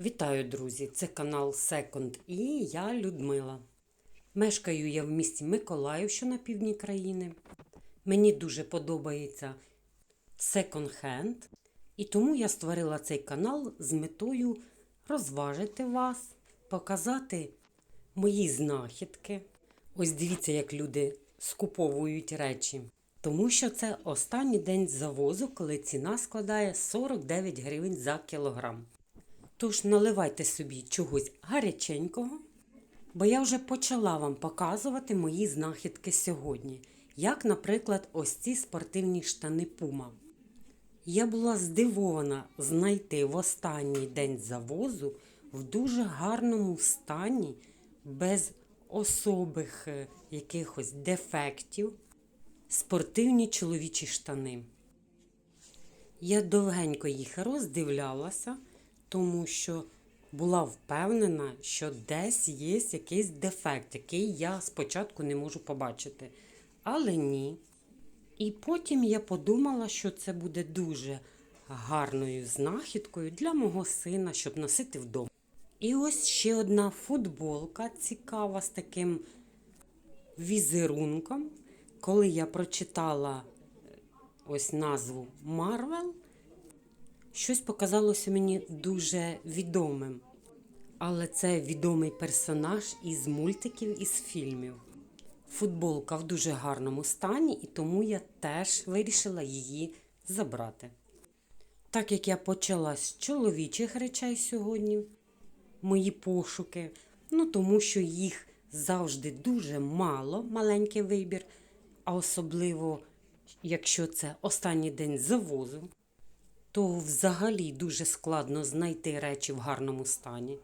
Вітаю, друзі! Це канал Second і я Людмила. Мешкаю я в місті Миколаїв, що на півдні країни. Мені дуже подобається Second Hand, і тому я створила цей канал з метою розважити вас, показати мої знахідки. Ось дивіться, як люди скуповують речі. Тому що це останній день завозу, коли ціна складає 49 гривень за кілограм. Тож наливайте собі чогось гаряченького, бо я вже почала вам показувати мої знахідки сьогодні, як, наприклад, ось ці спортивні штани Puma. Я була здивована знайти в останній день завозу в дуже гарному стані, без особих е, якихось дефектів, спортивні чоловічі штани. Я довгенько їх роздивлялася, тому що була впевнена, що десь є якийсь дефект, який я спочатку не можу побачити. Але ні. І потім я подумала, що це буде дуже гарною знахідкою для мого сина, щоб носити вдома. І ось ще одна футболка цікава з таким візерунком. Коли я прочитала е, ось назву Марвел, щось показалося мені дуже відомим. Але це відомий персонаж із мультиків із фільмів. Футболка в дуже гарному стані, і тому я теж вирішила її забрати. Так як я почала з чоловічих речей сьогодні, мої пошуки, ну тому що їх завжди дуже мало, маленький вибір, а особливо, якщо це останній день завозу, то взагалі дуже складно знайти речі в гарному стані.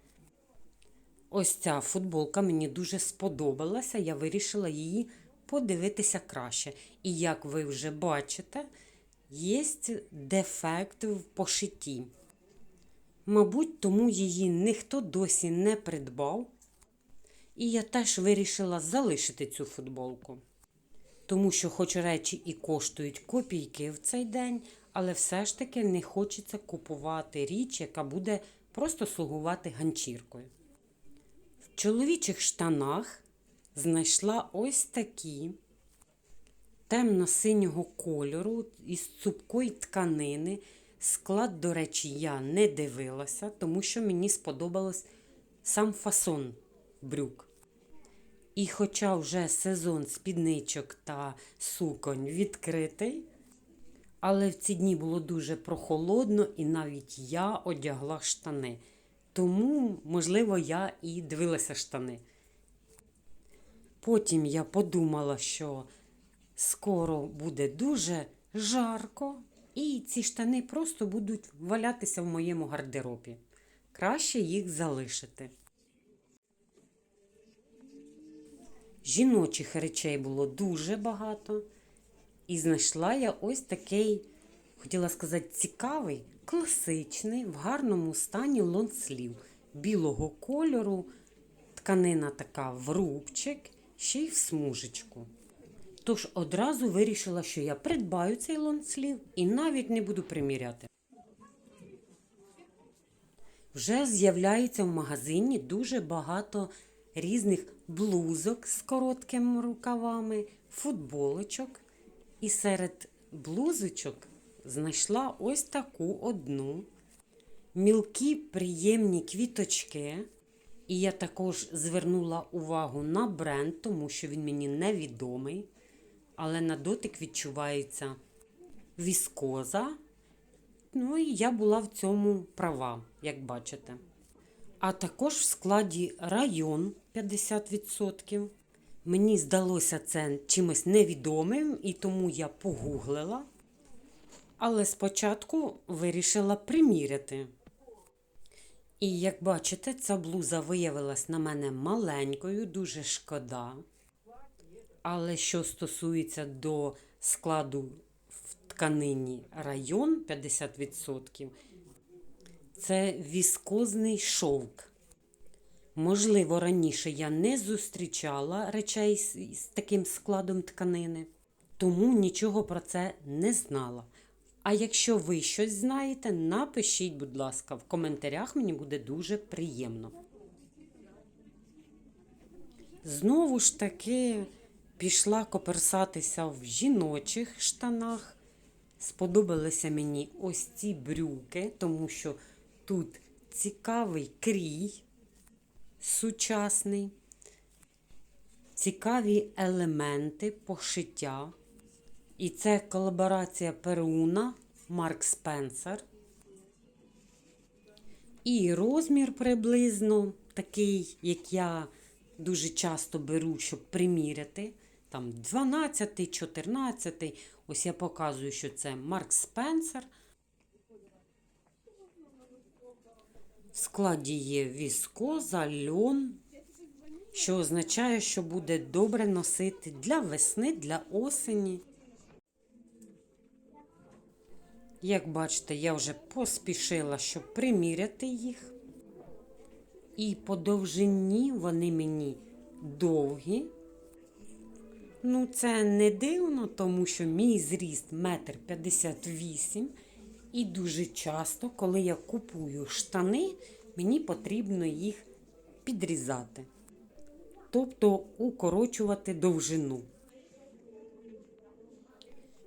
Ось ця футболка мені дуже сподобалася, я вирішила її подивитися краще. І як ви вже бачите, є дефект в пошитті. Мабуть, тому її ніхто досі не придбав. І я теж вирішила залишити цю футболку. Тому що, хоч речі і коштують копійки в цей день, але все ж таки не хочеться купувати річ, яка буде просто слугувати ганчіркою. В чоловічих штанах знайшла ось такі темно-синього кольору із цупкої тканини. Склад, до речі, я не дивилася, тому що мені сподобалось сам фасон брюк. І хоча вже сезон спідничок та суконь відкритий, але в ці дні було дуже прохолодно, і навіть я одягла штани. Тому, можливо, я і дивилася штани. Потім я подумала, що скоро буде дуже жарко, і ці штани просто будуть валятися в моєму гардеробі. Краще їх залишити. Жіночих речей було дуже багато. І знайшла я ось такий, хотіла сказати, цікавий, класичний, в гарному стані лонслів білого кольору, тканина така в рубчик, ще й в смужечку. Тож одразу вирішила, що я придбаю цей лонслів і навіть не буду приміряти. Вже з'являється в магазині дуже багато різних блузок з короткими рукавами, футболочок. І серед блузочок знайшла ось таку одну. Мілкі приємні квіточки. І я також звернула увагу на бренд, тому що він мені невідомий. Але на дотик відчувається віскоза. Ну і я була в цьому права, як бачите. А також в складі район 50%. Мені здалося це чимось невідомим, і тому я погуглила. Але спочатку вирішила приміряти. І як бачите, ця блуза виявилась на мене маленькою, дуже шкода. Але що стосується до складу в тканині район 50%, це віскозний шовк. Можливо, раніше я не зустрічала речей з, таким складом тканини, тому нічого про це не знала. А якщо ви щось знаєте, напишіть, будь ласка, в коментарях мені буде дуже приємно. Знову ж таки пішла коперсатися в жіночих штанах. Сподобалися мені ось ці брюки, тому що тут цікавий крій сучасний, цікаві елементи пошиття. І це колаборація Перуна Марк Спенсер. І розмір приблизно такий, як я дуже часто беру, щоб приміряти. Там 12, 14. Ось я показую, що це Марк Спенсер. В складі є віскоза, льон, що означає, що буде добре носити для весни, для осені. Як бачите, я вже поспішила, щоб приміряти їх. І по довжині вони мені довгі. Ну, це не дивно, тому що мій зріст метр п'ятдесят вісім. І дуже часто, коли я купую штани, мені потрібно їх підрізати. Тобто укорочувати довжину.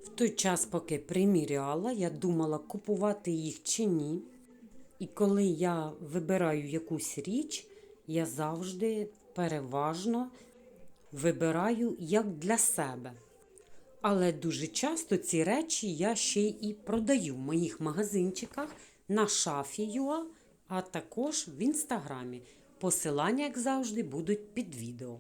В той час, поки приміряла, я думала, купувати їх чи ні. І коли я вибираю якусь річ, я завжди переважно вибираю як для себе. Але дуже часто ці речі я ще і продаю в моїх магазинчиках на шафі.ua, а також в інстаграмі. Посилання, як завжди, будуть під відео.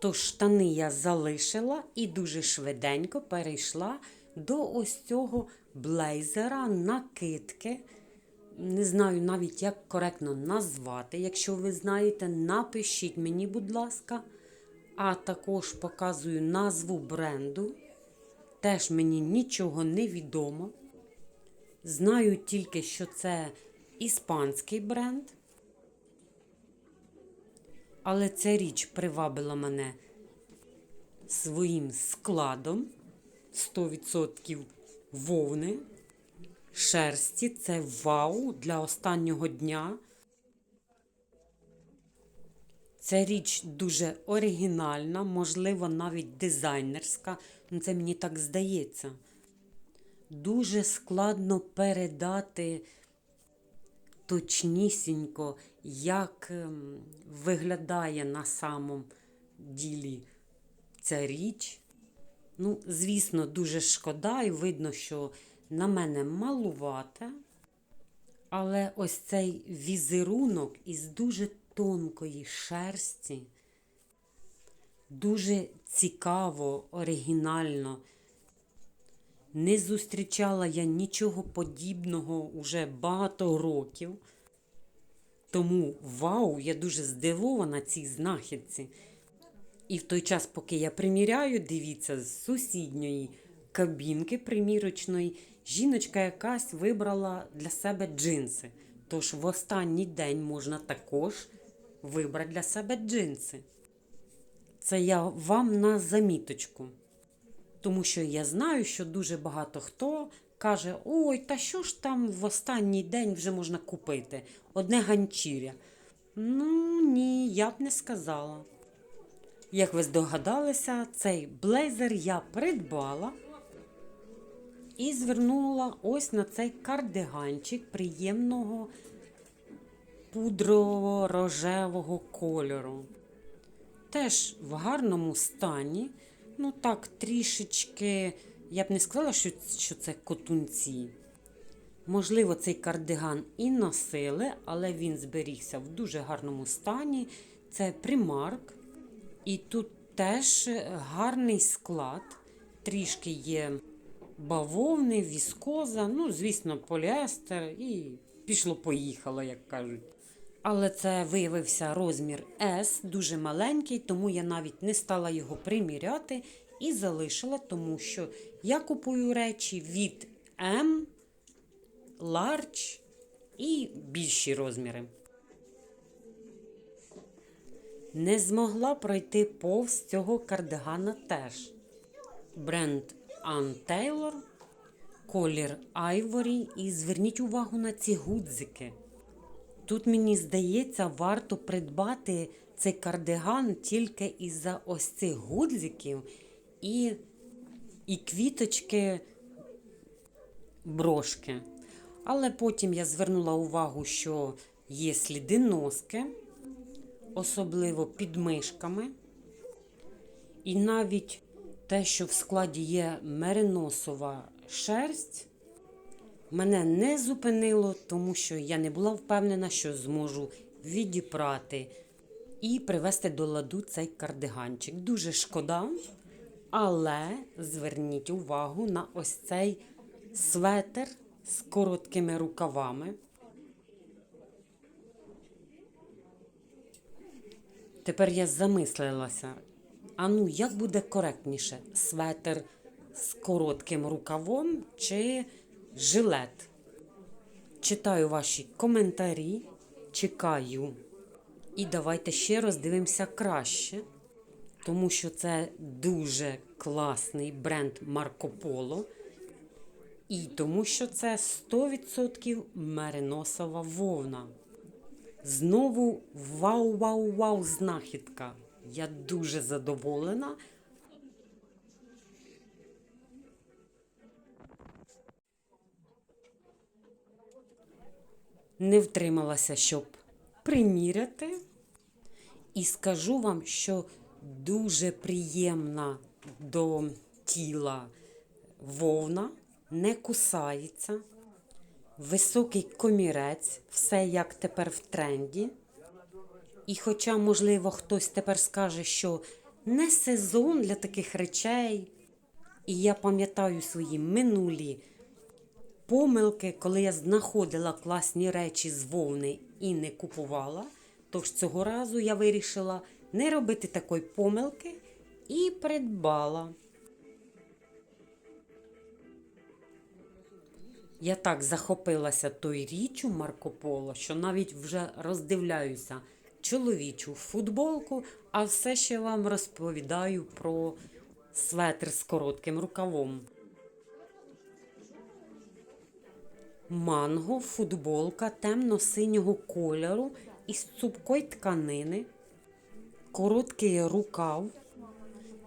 Тож штани я залишила і дуже швиденько перейшла до ось цього блейзера, накидки. Не знаю навіть, як коректно назвати. Якщо ви знаєте, напишіть мені, будь ласка. А також показую назву бренду. Теж мені нічого не відомо. Знаю тільки, що це іспанський бренд. Але ця річ привабила мене своїм складом 100% вовни. Шерсті це вау для останнього дня. Ця річ дуже оригінальна, можливо, навіть дизайнерська. Ну, Це мені так здається. Дуже складно передати точнісінько, як ем, виглядає на самом ділі ця річ. Ну, звісно, дуже шкода, і видно, що на мене малувате. Але ось цей візерунок із дуже тонкої шерсті, дуже цікаво, оригінально. Не зустрічала я нічого подібного уже багато років. Тому вау, я дуже здивована цій знахідці. І в той час, поки я приміряю, дивіться, з сусідньої кабінки примірочної, жіночка якась вибрала для себе джинси. Тож в останній день можна також вибрати для себе джинси. Це я вам на заміточку. Тому що я знаю, що дуже багато хто каже: ой, та що ж там в останній день вже можна купити? Одне ганчір'я. Ну, ні, я б не сказала. Як ви здогадалися, цей блейзер я придбала і звернула ось на цей кардиганчик приємного пудрово-рожевого кольору. Теж в гарному стані. Ну так, трішечки, я б не сказала, що, що це котунці. Можливо, цей кардиган і носили, але він зберігся в дуже гарному стані. Це примарк. І тут теж гарний склад. Трішки є бавовни, віскоза, ну, звісно, поліестер і пішло-поїхало, як кажуть. Але це виявився розмір S, дуже маленький, тому я навіть не стала його приміряти і залишила, тому що я купую речі від M, Large і більші розміри. Не змогла пройти повз цього кардигана теж. Бренд Ann Taylor. колір Айворі. І зверніть увагу на ці гудзики. Тут, мені здається, варто придбати цей кардиган тільки із-за ось цих гудзиків і, і квіточки брошки. Але потім я звернула увагу, що є сліди носки, особливо під мишками. І навіть те, що в складі є мериносова шерсть, мене не зупинило, тому що я не була впевнена, що зможу відіпрати і привести до ладу цей кардиганчик. Дуже шкода, але зверніть увагу на ось цей светр з короткими рукавами. Тепер я замислилася. А ну, як буде коректніше? Светр з коротким рукавом чи жилет? Читаю ваші коментарі, чекаю. І давайте ще роздивимося краще, тому що це дуже класний бренд Марко Поло. І тому що це 100% мериносова вовна. Знову вау-вау-вау знахідка. Я дуже задоволена. Не втрималася, щоб приміряти. І скажу вам, що дуже приємна до тіла вовна, не кусається. Високий комірець, все як тепер в тренді. І хоча, можливо, хтось тепер скаже, що не сезон для таких речей, і я пам'ятаю свої минулі помилки, коли я знаходила класні речі з вовни і не купувала, тож цього разу я вирішила не робити такої помилки і придбала. Я так захопилася той річчю Марко Поло, що навіть вже роздивляюся чоловічу футболку, а все ще вам розповідаю про светр з коротким рукавом. Манго, футболка темно-синього кольору із цупкої тканини, короткий рукав.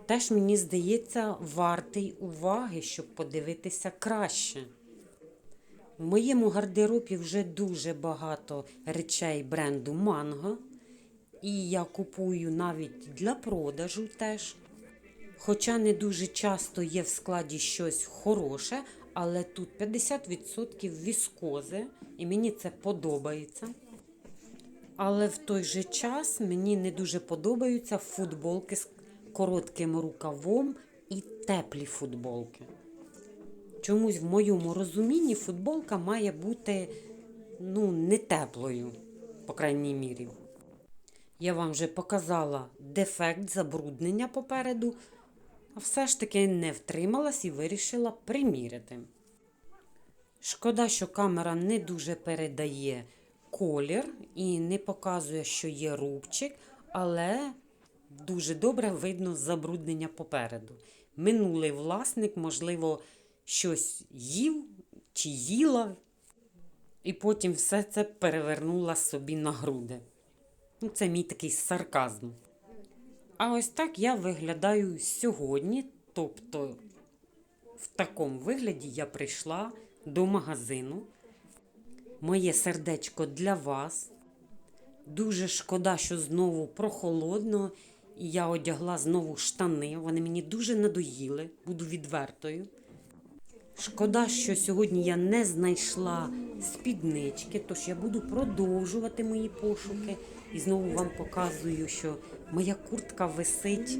Теж, мені здається, вартий уваги, щоб подивитися краще. В моєму гардеробі вже дуже багато речей бренду Манго. І я купую навіть для продажу теж. Хоча не дуже часто є в складі щось хороше, але тут 50% віскози, і мені це подобається. Але в той же час мені не дуже подобаються футболки з коротким рукавом і теплі футболки. Чомусь в моєму розумінні футболка має бути ну, не теплою, по крайній мірі. Я вам вже показала дефект забруднення попереду, все ж таки не втрималась і вирішила приміряти. Шкода, що камера не дуже передає колір і не показує, що є рубчик, але дуже добре видно забруднення попереду. Минулий власник, можливо, щось їв чи їла, і потім все це перевернула собі на груди. Ну, Це мій такий сарказм. А ось так я виглядаю сьогодні. Тобто, в такому вигляді я прийшла до магазину. Моє сердечко для вас. Дуже шкода, що знову прохолодно, я одягла знову штани. Вони мені дуже надоїли, буду відвертою. Шкода, що сьогодні я не знайшла спіднички, тож я буду продовжувати мої пошуки. І знову вам показую, що моя куртка висить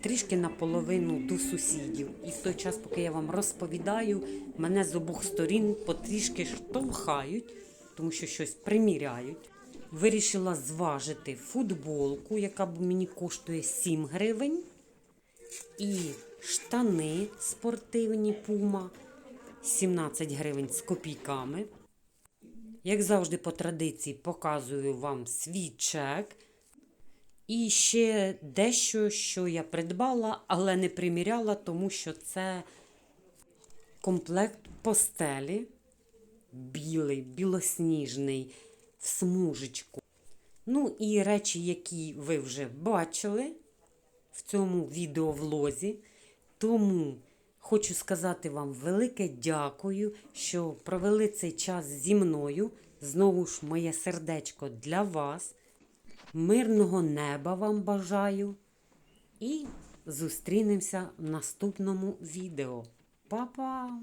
трішки наполовину до сусідів. І в той час, поки я вам розповідаю, мене з обох сторін потрішки штовхають, тому що щось приміряють. Вирішила зважити футболку, яка мені коштує 7 гривень. І штани спортивні пума 17 гривень з копійками. Як завжди, по традиції, показую вам свій чек. І ще дещо, що я придбала, але не приміряла, тому що це комплект постелі, білий, білосніжний, в смужечку. Ну і речі, які ви вже бачили в цьому відеовлозі. Тому хочу сказати вам велике дякую, що провели цей час зі мною. Знову ж моє сердечко для вас. Мирного неба вам бажаю. І зустрінемося в наступному відео. Па-па!